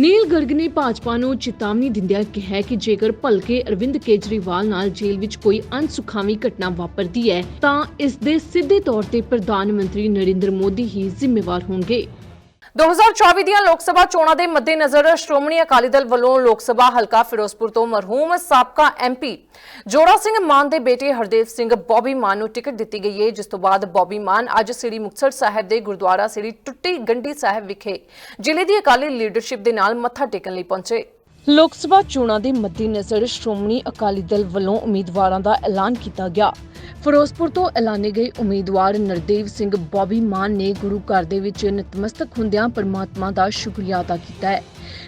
ਨੀਲ ਗਰਗ ਨੇ ਭਾਜਪਾ ਨੂੰ ਚੇਤਾਵਨੀ ਦਿੰਦਿਆਂ ਕਿਹਾ ਕਿ ਜੇਕਰ ਭਲਕੇ ਅਰਵਿੰਦ ਕੇਜਰੀਵਾਲ ਨਾਲ ਜੇਲ੍ਹ ਵਿੱਚ ਕੋਈ ਅਣਸੁਖਾਵੀ ਘਟਨਾ ਵਾਪਰਦੀ ਹੈ, ਤਾਂ ਇਸ ਦੇ ਸਿੱਧੇ ਤੌਰ ਤੇ ਪ੍ਰਧਾਨ ਮੰਤਰੀ ਨਰਿੰਦਰ ਮੋਦੀ ਹੀ ਜ਼ਿੰਮੇਵਾਰ ਹੋਣਗੇ। 2024 ਦੀਆਂ ਲੋਕ ਸਭਾ ਚੋਣਾਂ ਦੇ ਮੱਦੇਨਜ਼ਰ ਸ਼੍ਰੋਮਣੀ ਅਕਾਲੀ ਦਲ ਵੱਲੋਂ ਲੋਕ ਸਭਾ ਹਲਕਾ ਫਿਰੋਜ਼ਪੁਰ ਤੋਂ ਮਰਹੂਮ ਸਾਬਕਾ ਐਮਪੀ ਜੋੜਾ ਸਿੰਘ ਮਾਨ ਦੇ ਬੇਟੇ ਹਰਦੇਵ ਸਿੰਘ ਬੌਬੀ ਮਾਨ ਨੂੰ ਟਿਕਟ ਦਿੱਤੀ ਗਈ ਹੈ, ਜਿਸ ਤੋਂ ਬਾਅਦ ਬੌਬੀ ਮਾਨ ਅੱਜ ਸ੍ਰੀ ਮੁਕਤਸਰ ਸਾਹਿਬ ਦੇ ਗੁਰਦੁਆਰਾ ਸ੍ਰੀ ਟੁੱਟੀ ਗੰਢੀ ਸਾਹਿਬ ਵਿਖੇ ਜ਼ਿਲ੍ਹੇ ਦੀ ਅਕਾਲੀ ਲੀਡਰਸ਼ਿਪ ਦੇ ਨਾਲ ਮੱਥਾ ਟੇਕਣ ਲਈ ਪਹੁੰਚੇ। ਲੋਕ ਸਭਾ ਚੋਣਾਂ ਦੇ ਮੱਦੇਨਜ਼ਰ ਸ਼੍ਰੋਮਣੀ ਅਕਾਲੀ ਦਲ ਵੱਲੋਂ ਉਮੀਦਵਾਰਾਂ ਦਾ ਐਲਾਨ ਕੀਤਾ ਗਿਆ। ਫਿਰੋਜ਼ਪੁਰ ਤੋਂ ਐਲਾਨੇ ਗਏ ਉਮੀਦਵਾਰ ਨਰਦੇਵ ਸਿੰਘ ਬੌਬੀ ਮਾਨ ਨੇ ਗੁਰੂ ਘਰ ਦੇ ਵਿੱਚ ਨਤਮਸਤਕ ਹੁੰਦਿਆਂ ਪਰਮਾਤਮਾ ਦਾ ਸ਼ੁਕਰੀਆ ਅਦਾ ਕੀਤਾ ਹੈ।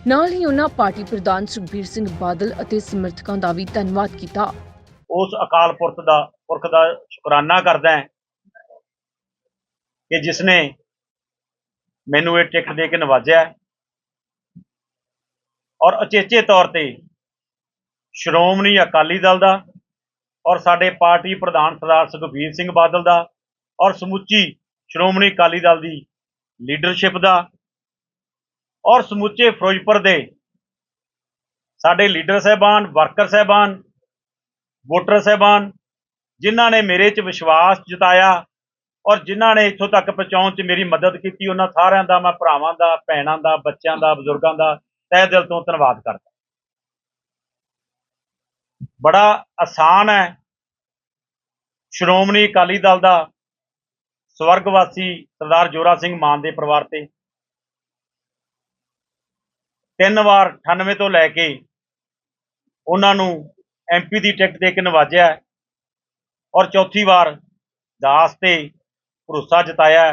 ਨਾਲ ਹੀ ਉਹਨਾਂ ਪਾਰਟੀ ਪ੍ਰਧਾਨ ਸੁਖਬੀਰ ਸਿੰਘ ਬਾਦਲ ਅਤੇ ਸਮਰਥਕਾਂ ਦਾ ਵੀ ਧੰਨਵਾਦ ਕੀਤਾ। ਉਸ ਅਕਾਲ ਪੁਰਖ ਦਾ ਪੁਰਖ ਦਾ ਸ਼ੁਕਰਾਨਾ ਕਰਦਾ ਹਾਂ ਕਿ ਜਿਸ ਨੇ ਮੈਨੂੰ ਇਹ ਟਿਕਟ ਦੇ ਕੇ ਨਵਾਜਿਆ ਔਰ ਅਚੇਚੇ ਤੌਰ ਤੇ ਸ਼੍ਰੋਮਣੀ ਅਕਾਲੀ ਦਲ ਦਾ ਔਰ ਸਾਡੇ ਪਾਰਟੀ ਪ੍ਰਧਾਨ ਸਰਦਾਰ ਸੁਖਬੀਰ ਸਿੰਘ ਬਾਦਲ ਦਾ ਔਰ ਸਮੁੱਚੀ ਸ਼੍ਰੋਮਣੀ ਅਕਾਲੀ ਦਲ ਦੀ ਲੀਡਰਸ਼ਿਪ ਦਾ ਔਰ ਸਮੁੱਚੇ ਫਿਰੋਜ਼ਪੁਰ ਦੇ ਸਾਡੇ ਲੀਡਰ ਸਹਿਬਾਨ, ਵਰਕਰ ਸਹਿਬਾਨ, ਵੋਟਰ ਸਹਿਬਾਨ, ਜਿਨ੍ਹਾਂ ਨੇ ਮੇਰੇ 'ਚ ਵਿਸ਼ਵਾਸ ਜਤਾਇਆ ਔਰ ਜਿਨ੍ਹਾਂ ਨੇ ਇੱਥੋਂ ਤੱਕ ਪਹੁੰਚਾਉਣ 'ਚ ਮੇਰੀ ਮਦਦ ਕੀਤੀ, ਉਹਨਾਂ ਸਾਰਿਆਂ ਦਾ, ਮੈਂ ਭਰਾਵਾਂ ਦਾ, ਭੈਣਾਂ ਦਾ, ਬੱਚਿਆਂ ਦਾ, ਬਜ਼ੁਰਗਾਂ ਦਾ ਤਹਿ ਦਿਲ ਤੋਂ ਧੰਨਵਾਦ ਕਰਦਾ। ਬੜਾ ਆਸਾਨ ਹੈ। ਸ਼੍ਰੋਮਣੀ ਅਕਾਲੀ ਦਲ ਦਾ ਸਵਰਗਵਾਸੀ ਸਰਦਾਰ ਜੋਰਾ ਸਿੰਘ ਮਾਨ ਦੇ ਪਰਿਵਾਰ ਤੇ ਤਿੰਨ ਵਾਰ 98 ਤੋਂ ਲੈ ਕੇ ਉਹਨਾਂ ਨੂੰ ਐਮਪੀ ਦੀ ਟਿਕਟ ਦੇ ਕੇ ਨਵਾਜਿਆ ਔਰ ਚੌਥੀ ਵਾਰ ਦਾਸ ਤੇ ਭਰੋਸਾ ਜਤਾਇਆ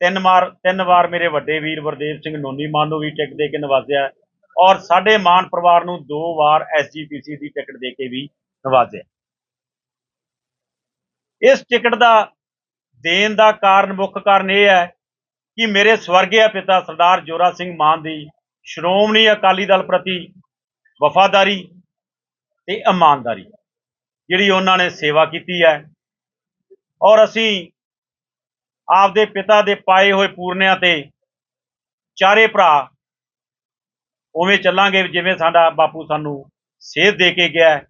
ਤਿੰਨ ਵਾਰ ਤਿੰਨ ਵਾਰ ਮੇਰੇ ਵੱਡੇ ਵੀਰ ਵਰਦੇਵ ਸਿੰਘ ਨੋਨੀ ਮਾਨ ਨੂੰ ਵੀ ਟਿਕਟ ਦੇ ਕੇ ਨਵਾਜਿਆ ਔਰ ਸਾਡੇ ਮਾਨ ਪਰਿਵਾਰ ਨੂੰ ਦੋ ਵਾਰ ਐਸਜੀਪੀਸੀ ਦੀ ਟਿਕਟ ਦੇ ਕੇ ਵੀ ਨਵਾਜਿਆ। ਇਸ ਟਿਕਟ ਦਾ ਦੇਣ ਦਾ ਕਾਰਨ ਮੁੱਖ ਕਾਰਨ ਇਹ ਹੈ ਕਿ ਮੇਰੇ ਸਵਰਗੀय ਪਿਤਾ ਸਰਦਾਰ ਜੋਰਾ ਸਿੰਘ ਮਾਨ ਦੀ ਸ਼੍ਰੋਮਣੀ ਅਕਾਲੀ ਦਲ ਪ੍ਰਤੀ ਵਫਾਦਾਰੀ ਤੇ ਇਮਾਨਦਾਰੀ, ਜਿਹੜੀ ਉਹਨਾਂ ਨੇ ਸੇਵਾ ਕੀਤੀ ਹੈ। ਔਰ ਅਸੀਂ ਆਪਦੇ ਪਿਤਾ ਦੇ ਪਾਏ ਹੋਏ ਪੂਰਨਿਆਂ ਤੇ ਚਾਰੇ ਭਰਾ ਉਵੇਂ ਚੱਲਾਂਗੇ ਜਿਵੇਂ ਸਾਡਾ ਬਾਪੂ ਸਾਨੂੰ ਸੇਧ ਦੇ ਕੇ ਗਿਆ ਹੈ।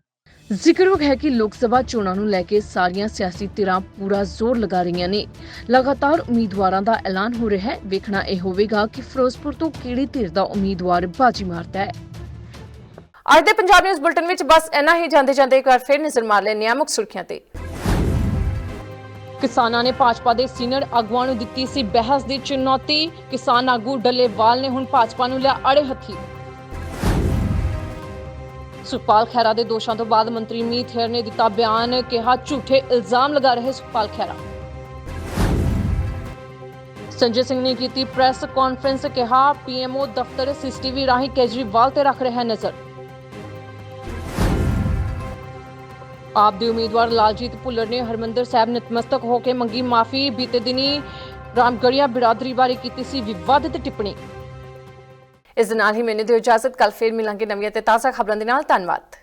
ਜ਼ਿਕਰਯੋਗ ਹੈ ਕਿ ਲੋਕ ਸਭਾ ਚੋਣਾਂ ਨੂੰ ਲੈ ਕੇ ਸਾਰੀਆਂ ਸਿਆਸੀ ਧਿਰਾਂ ਪੂਰਾ ਜ਼ੋਰ ਲਗਾ ਰਹੀਆਂ ਨੇ। ਲਗਾਤਾਰ ਉਮੀਦਵਾਰਾਂ ਦਾ ਐਲਾਨ ਹੋ ਰਿਹਾ ਹੈ। ਵੇਖਣਾ ਇਹ ਹੋਵੇਗਾ ਕਿ ਫਿਰੋਜ਼ਪੁਰ ਤੋਂ ਕਿਹੜੀ ਧਿਰ ਦਾ ਉਮੀਦਵਾਰ ਬਾਜੀ ਮਾਰਦਾ ਹੈ। ਅੱਜ ਦੇ ਪੰਜਾਬ ਨਿਊਜ਼ ਬੁਲਟਨ ਵਿੱਚ ਬਸ ਇੰਨਾ ਹੀ। ਜਾਂਦੇ ਜਾਂਦੇ ਇੱਕ ਵਾਰ ਫਿਰ ਨਜ਼ਰ ਮਾਰ ਲੈਂਦੇ ਹਾਂ ਮੁੱਖ ਸੁਰਖੀਆਂ ਤੇ। ਕਿਸਾਨਾਂ ਨੇ ਭਾਜਪਾ ਦੇ ਸੀਨੀਅਰ ਆਗੂਆਂ ਨੂੰ ਦਿੱਤੀ ਸੀ ਬਹਿਸ ਦੀ ਚੁਣੌਤੀ। ਕਿਸਾਨ ਆਗੂ ਡੱਲੇਵਾਲ ਨੇ ਹੁਣ ਭਾਜਪਾ ਨੂੰ ਲਿਆ ਅੜੇ ਹੱਥੀ। ਸੁਖਪਾਲ ਖਹਿਰਾ ਦੇ ਦੋਸ਼ਾਂ ਤੋਂ ਬਾਅਦ ਮੰਤਰੀ ਮੀਤ ਹੇਰ ਨੇ ਦਿੱਤਾ ਬਿਆਨ, ਕਿਹਾ ਝੂਠੇ ਇਲਜ਼ਾਮ ਲਗਾ ਰਹੇ ਸੁਖਪਾਲ ਖਹਿਰਾ। ਸੰਜੇ ਸਿੰਘ ਨੇ ਕੀਤੀ ਪ੍ਰੈਸ ਕਾਨਫਰੰਸ, ਕਿਹਾ ਪੀਐਮਓ ਦਫ਼ਤਰ ਸੀਸੀਟੀਵੀ ਰਾਹੀਂ ਕੇਜਰੀਵਾਲ ਤੇ ਰੱਖ ਰਿਹਾ ਨਜ਼ਰ। ਆਪ ਦੇ ਉਮੀਦਵਾਰ ਲਾਲਜੀਤ ਭੁੱਲਰ ਨੇ ਹਰਮੰਦਰ ਸਾਹਿਬ ਨਤਮਸਤਕ ਹੋ ਕੇ ਮੰਗੀ ਮਾਫੀ। ਬੀਤੇ ਦਿਨੀ ਰਾਮਗੜੀਆ ਬਿਰਾਦਰੀ ਬਾਰੇ ਕੀਤੀ ਸੀ ਵਿਵਾਦਿਤ ਟਿੱਪਣੀ। ਇਸ ਦੇ ਨਾਲ ਹੀ ਮੈਨੂੰ ਦਿਓ ਇਜਾਜ਼ਤ ਕੱਲ ਫੇਰ ਮਿਲਾਂਗੇ ਨਵੀਆਂ ਤੇ ਤਾਜ਼ਾ ਖਬਰਾਂ ਦੇ ਨਾਲ। ਧੰਨਵਾਦ।